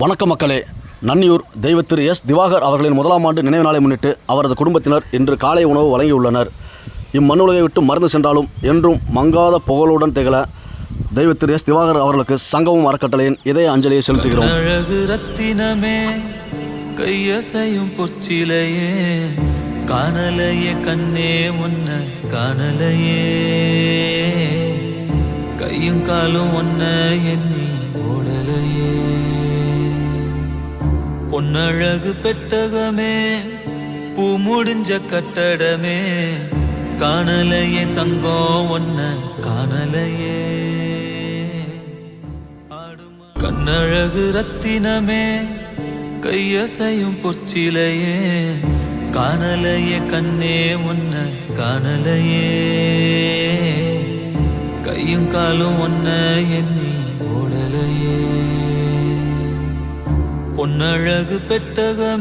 வணக்க மக்களே நன்னியூர் தெய்வ திரு எஸ் திவாகர் அவர்களின் முதலாம் ஆண்டு நினைவு நாளை முன்னிட்டு அவரது குடும்பத்தினர் இன்று காலை உணவு வழங்கியுள்ளனர். இம்மண்ணுலகை விட்டு மறந்து சென்றாலும் என்றும் மங்காத புகழுடன் திகழ தெய்வ திரு எஸ் திவாகர் அவர்களுக்கு சங்கமும் அறக்கட்டளையின் இதய அஞ்சலியை செலுத்துகிறோம். அழகு ரத்தினமே கையசையும் பொற்சிலையே காணலையே கண்ணே ஒன்ன காணலையே. கையும் காலும் ஒன்ன எண்ணி ஓடலையே. பொன்னழகு பெட்டகமே பூ முடிஞ்ச கட்டடமே. காணலையே தங்கோ ஒன்ன காணலையே. கண்ணழகு ரத்தினமே கையசையும் பொற்சிலையே. காணலையே கண்ணே ஒன்ன காணலையே. கையும் காலும் ஒன்ன எண்ணி ஓடலையே. பொன்னழகு பெட்டகமே.